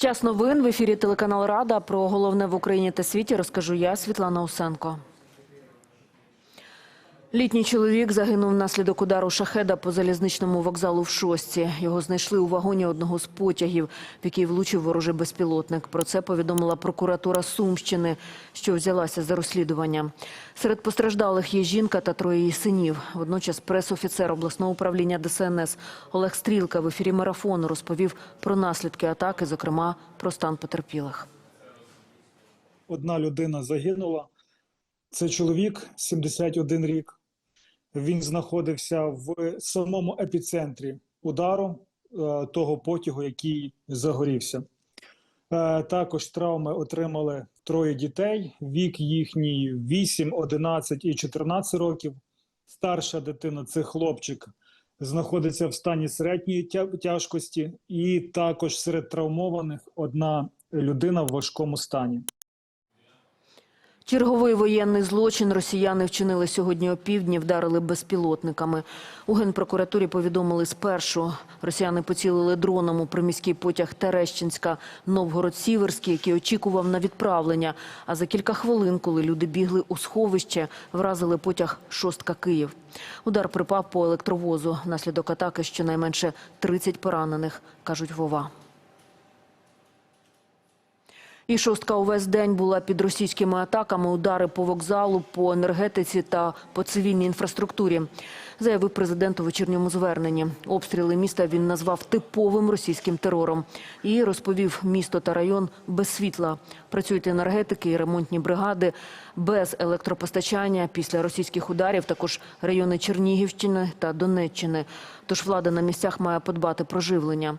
Час новин в ефірі телеканал Рада. Про головне в Україні та світі розкажу я, Світлана Усенко. Літній чоловік загинув внаслідок удару шахеда по залізничному вокзалу в Шостці. Його знайшли у вагоні одного з потягів, в який влучив ворожий безпілотник. Про це повідомила прокуратура Сумщини, що взялася за розслідування. Серед постраждалих є жінка та троє її синів. Водночас прес-офіцер обласного управління ДСНС Олег Стрілка в ефірі марафону розповів про наслідки атаки, зокрема про стан потерпілих. одна людина загинула. Це чоловік 71 рік. Він знаходився в самому епіцентрі удару е, того потягу, який загорівся. Е, Також травми отримали троє дітей. Вік їхній 8, 11 і 14 років. Старша дитина це хлопчик, знаходиться в стані середньої тяжкості, і також серед травмованих одна людина в важкому стані. Черговий воєнний злочин росіяни вчинили сьогодні опівдні, вдарили безпілотниками. У Генпрокуратурі повідомили спершу. Росіяни поцілили дроном у приміський потяг Терещинська Новгород-Сіверський, який очікував на відправлення. А за кілька хвилин, коли люди бігли у сховище, вразили потяг Шостка Київ. Удар припав по електровозу. Внаслідок атаки щонайменше 30 поранених, кажуть Вова. І шостка увесь день була під російськими атаками, удари по вокзалу, по енергетиці та по цивільній інфраструктурі, заявив президент у вечірньому зверненні. Обстріли міста він назвав типовим російським терором і розповів місто та район без світла. Працюють енергетики і ремонтні бригади без електропостачання після російських ударів. Також райони Чернігівщини та Донеччини. Тож влада на місцях має подбати про живлення.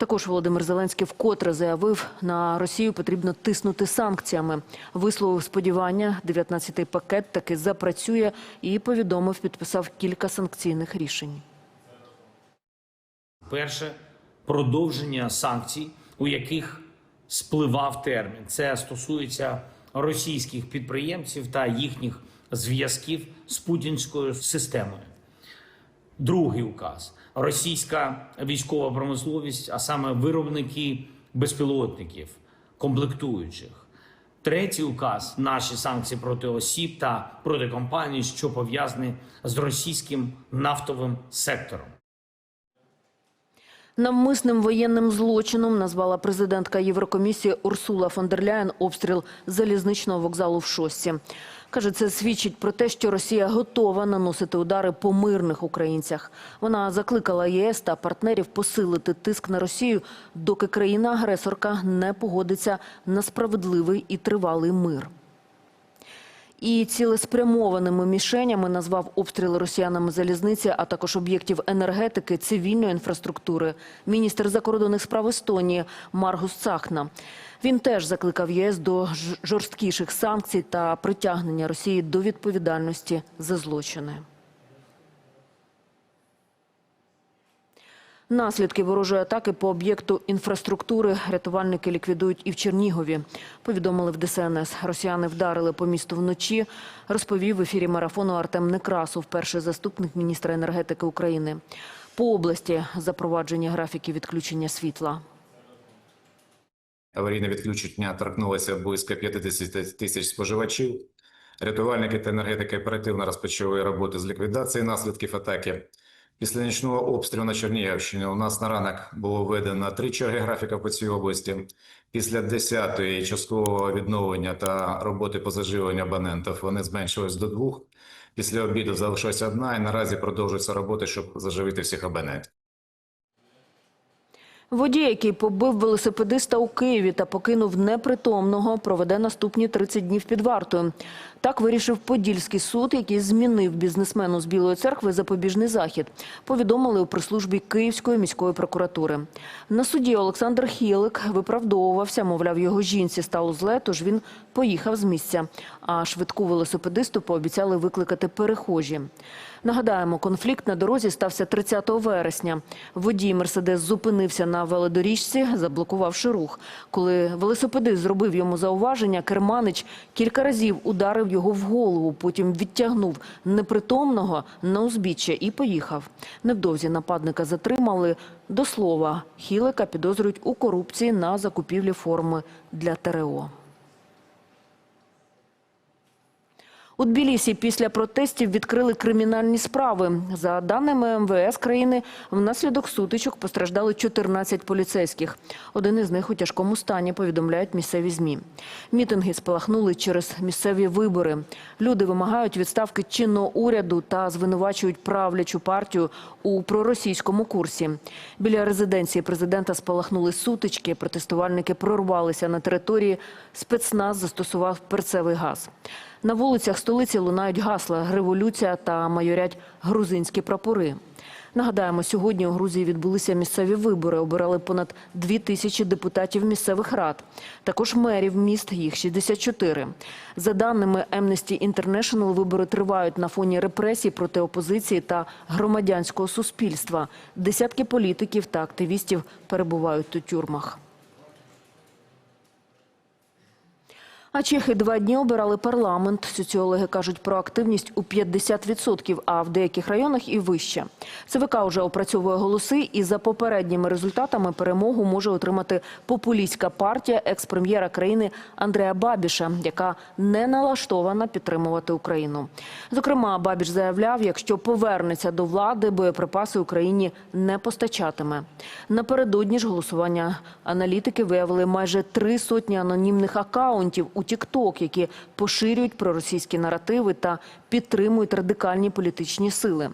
Також Володимир Зеленський вкотре заявив, на Росію потрібно тиснути санкціями. Висловив сподівання, 19-й пакет таки запрацює і повідомив, підписав кілька санкційних рішень. Перше продовження санкцій, у яких спливав термін. Це стосується російських підприємців та їхніх зв'язків з путінською системою. Другий указ: російська військова промисловість, а саме виробники безпілотників, комплектуючих. Третій указ наші санкції проти осіб та проти компаній, що пов'язані з російським нафтовим сектором. Навмисним воєнним злочином назвала президентка Єврокомісії Урсула фон дер Ляєн обстріл залізничного вокзалу в Шості. Каже, це свідчить про те, що Росія готова наносити удари по мирних українцях. Вона закликала ЄС та партнерів посилити тиск на Росію, доки країна-агресорка не погодиться на справедливий і тривалий мир. І цілеспрямованими мішенями назвав обстріли росіянами залізниці, а також об'єктів енергетики, цивільної інфраструктури. Міністр закордонних справ Естонії Маргус Цахна. Він теж закликав ЄС до жорсткіших санкцій та притягнення Росії до відповідальності за злочини. Наслідки ворожої атаки по об'єкту інфраструктури рятувальники ліквідують і в Чернігові. Повідомили в ДСНС. Росіяни вдарили по місту вночі. Розповів в ефірі марафону Артем Некрасов, перший заступник міністра енергетики України. По області запроваджені графіки відключення світла. Аварійне відключення торкнулося близько 50 тисяч споживачів. Рятувальники та енергетики оперативно розпочали роботи з ліквідації наслідків атаки. Після нічного обстрілу на Чернігівщині у нас на ранок було введено три черги графіка по цій області. Після 10-ї часткового відновлення та роботи по заживленню абонентів вони зменшились до двох. Після обіду залишилася одна, і наразі продовжуються роботи, щоб заживити всіх абонентів. Водій, який побив велосипедиста у Києві та покинув непритомного, проведе наступні 30 днів під вартою. Так вирішив Подільський суд, який змінив бізнесмену з Білої церкви запобіжний захід. Повідомили у прислужбі Київської міської прокуратури. На суді Олександр Хілик виправдовувався, мовляв, його жінці стало зле, тож він поїхав з місця. А швидку велосипедисту пообіцяли викликати перехожі. Нагадаємо, конфлікт на дорозі стався 30 вересня. Водій Мерседес зупинився на велодоріжці, заблокувавши рух. Коли велосипедист зробив йому зауваження, керманич кілька разів ударив його в голову, потім відтягнув непритомного на узбіччя і поїхав. Невдовзі нападника затримали. До слова, Хілика підозрюють у корупції на закупівлі форми для ТРО. У Тбілісі після протестів відкрили кримінальні справи. За даними МВС країни, внаслідок сутичок постраждали 14 поліцейських. Один із них у тяжкому стані, повідомляють місцеві ЗМІ. Мітинги спалахнули через місцеві вибори. Люди вимагають відставки чинного уряду та звинувачують правлячу партію у проросійському курсі. Біля резиденції президента спалахнули сутички. Протестувальники прорвалися на території. Спецназ застосував перцевий газ. На вулицях столиці лунають гасла «Революція» та майорять грузинські прапори. Нагадаємо, сьогодні у Грузії відбулися місцеві вибори. Обирали понад дві тисячі депутатів місцевих рад. Також мерів міст, їх 64. За даними Amnesty International, вибори тривають на фоні репресій проти опозиції та громадянського суспільства. Десятки політиків та активістів перебувають у тюрмах. А чехи два дні обирали парламент. Соціологи кажуть про активність у 50%, а в деяких районах і вище. ЦВК вже опрацьовує голоси і за попередніми результатами перемогу може отримати популістська партія екс-прем'єра країни Андрея Бабіша, яка не налаштована підтримувати Україну. Зокрема, Бабіш заявляв, якщо повернеться до влади, боєприпаси Україні не постачатиме. Напередодні ж голосування аналітики виявили майже три сотні анонімних акаунтів у TikTok, які поширюють проросійські наративи та підтримують радикальні політичні сили.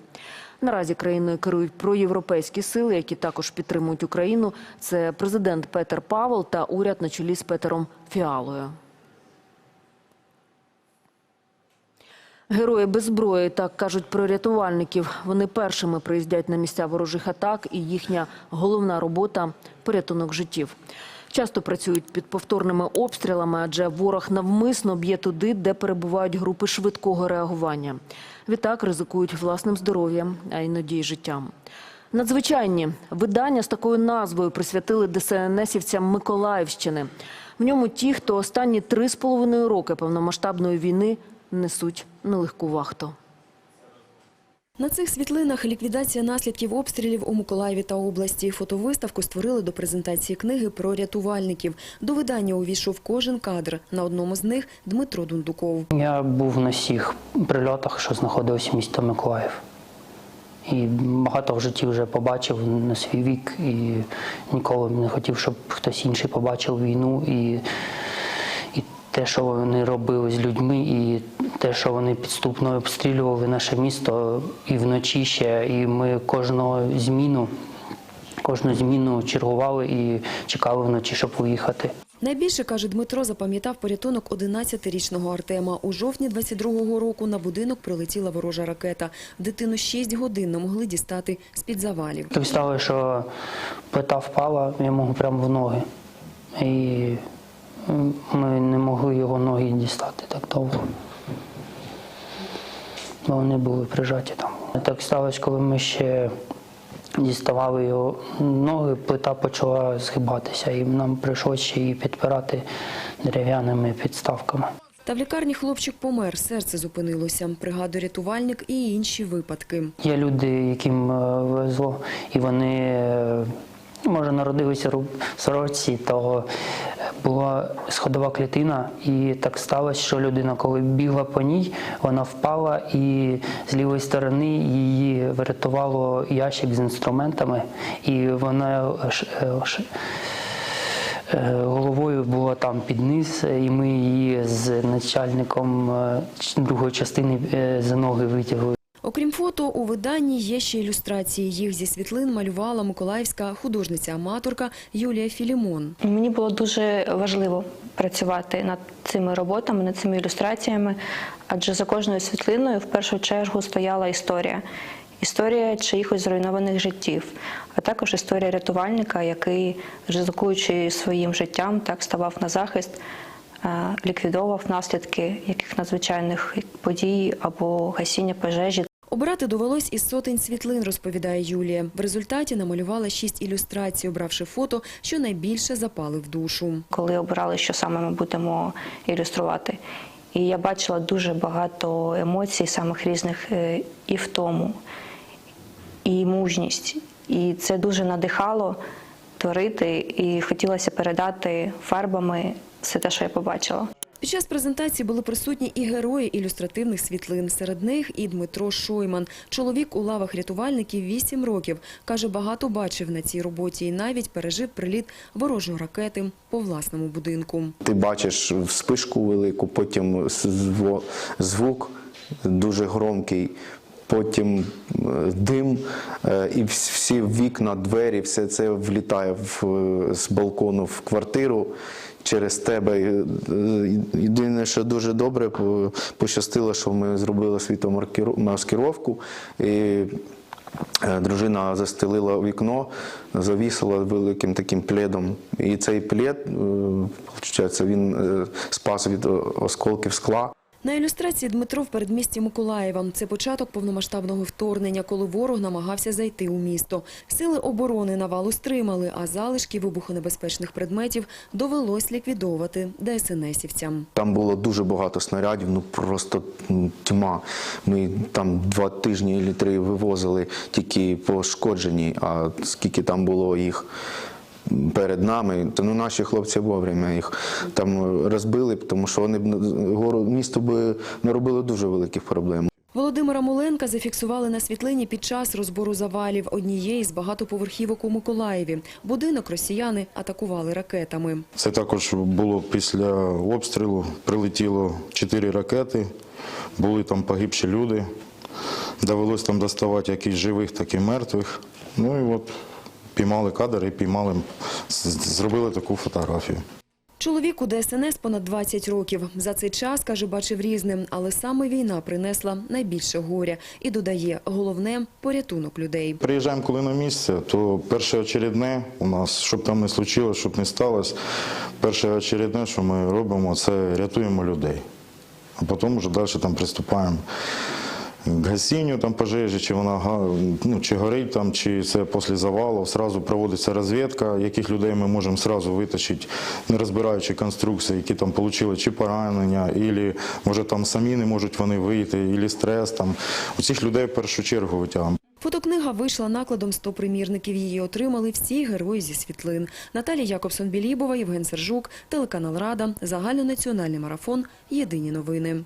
Наразі країною керують проєвропейські сили, які також підтримують Україну. Це президент Петер Павел та уряд на чолі з Петером Фіалою. Герої без зброї, так кажуть про рятувальників. Вони першими приїздять на місця ворожих атак, і їхня головна робота порятунок життів. Часто працюють під повторними обстрілами, адже ворог навмисно б'є туди, де перебувають групи швидкого реагування. Відтак ризикують власним здоров'ям, а іноді й життям. Надзвичайні видання з такою назвою присвятили ДСНСівцям Миколаївщини. В ньому ті, хто останні три з половиною роки повномасштабної війни несуть нелегку вахту. На цих світлинах ліквідація наслідків обстрілів у Миколаєві та області. Фотовиставку створили до презентації книги про рятувальників. До видання увійшов кожен кадр. На одному з них Дмитро Дундуков. Я був на всіх прильотах, що знаходилися в місті Миколаїв. І багато в житті вже побачив на свій вік і ніколи не хотів, щоб хтось інший побачив війну і те, що вони робили з людьми, і те, що вони підступно обстрілювали наше місто і вночі ще. І ми кожного зміну, кожну зміну чергували і чекали вночі, щоб виїхати. Найбільше, каже Дмитро, запам'ятав порятунок 11-річного Артема. У жовтні 22-го року на будинок прилетіла ворожа ракета. Дитину 6 годин не могли дістати з-під завалів. Так стало, що плита впала йому прямо в ноги. І ми не могли його ноги дістати так довго. Бо вони були прижаті там. Так сталося, коли ми ще діставали його ноги, плита почала згибатися, і нам прийшлося ще її підпирати дерев'яними підставками. Та в лікарні хлопчик помер, серце зупинилося. Пригадує рятувальник і інші випадки. Є люди, яким е, везло, і вони е, може народилися в сорочці, то е, була сходова клітина, і так сталося, що людина, коли бігла по ній, вона впала, і з лівої сторони її врятувало ящик з інструментами, і вона е, ш- е, головою була там під низ, і ми її з начальником е, другої частини е, за ноги витягли. Окрім фото, у виданні є ще ілюстрації. Їх зі світлин малювала миколаївська художниця-аматорка Юлія Філімон. Мені було дуже важливо працювати над цими роботами, над цими ілюстраціями, адже за кожною світлиною в першу чергу стояла історія. Історія чиїхось зруйнованих життів, а також історія рятувальника, який, ризикуючи своїм життям, так ставав на захист, е, ліквідовував наслідки яких надзвичайних подій або гасіння пожежі. Обирати довелось із сотень світлин, розповідає Юлія. В результаті намалювала шість ілюстрацій, обравши фото, що найбільше запали в душу. коли обирали, що саме ми будемо ілюструвати. І я бачила дуже багато емоцій, самих різних е, і втому, і мужність. І це дуже надихало творити, і хотілося передати фарбами все те, що я побачила. Під час презентації були присутні і герої ілюстративних світлин. Серед них і Дмитро Шойман. Чоловік у лавах рятувальників 8 років. Каже, багато бачив на цій роботі і навіть пережив приліт ворожої ракети по власному будинку. Ти бачиш вспишку велику, потім звук дуже громкий, потім е, дим, е, і всі вікна, двері, все це влітає в, е, з балкону в квартиру. Через тебе єдине, що дуже добре по- пощастило, що ми зробили світомаскировку. І Дружина застелила вікно, завісила великим таким пледом. І цей плед, він спас від осколків скла. На ілюстрації Дмитро в передмісті Миколаєва. Це початок повномасштабного вторгнення, коли ворог намагався зайти у місто. Сили оборони навалу стримали, а залишки вибухонебезпечних предметів довелось ліквідовувати ДСНСівцям. Там було дуже багато снарядів, ну просто тьма. Ми там два тижні чи три вивозили тільки пошкоджені, а скільки там було їх перед нами, то ну, наші хлопці вовремя їх там розбили, тому що вони б гору місту би наробили дуже великих проблем. Володимира Моленка зафіксували на світлині під час розбору завалів однієї з багатоповерхівок у Миколаєві. Будинок росіяни атакували ракетами. Це також було після обстрілу. Прилетіло чотири ракети, були там погибші люди. Довелось там доставати як і живих, так і мертвих. Ну і от піймали кадр і піймали, зробили таку фотографію. Чоловіку ДСНС понад 20 років. За цей час, каже, бачив різним, але саме війна принесла найбільше горя. І додає, головне – порятунок людей. Приїжджаємо коли на місце, то перше очередне у нас, щоб там не случилось, щоб не сталося, перше очередне, що ми робимо, це рятуємо людей. А потім вже далі там приступаємо гасінню там пожежі, чи вона ну, чи горить там, чи це після завалу. Сразу проводиться розвідка, яких людей ми можемо сразу витащити, не розбираючи конструкції, які там отримали чи поранення, або може там самі не можуть вони вийти, або стрес. Там. У цих людей в першу чергу витягуємо. Фотокнига вийшла накладом 100 примірників. Її отримали всі герої зі світлин. Наталія Якобсон-Білібова, Євген Сержук, телеканал Рада, загальнонаціональний марафон. Єдині новини.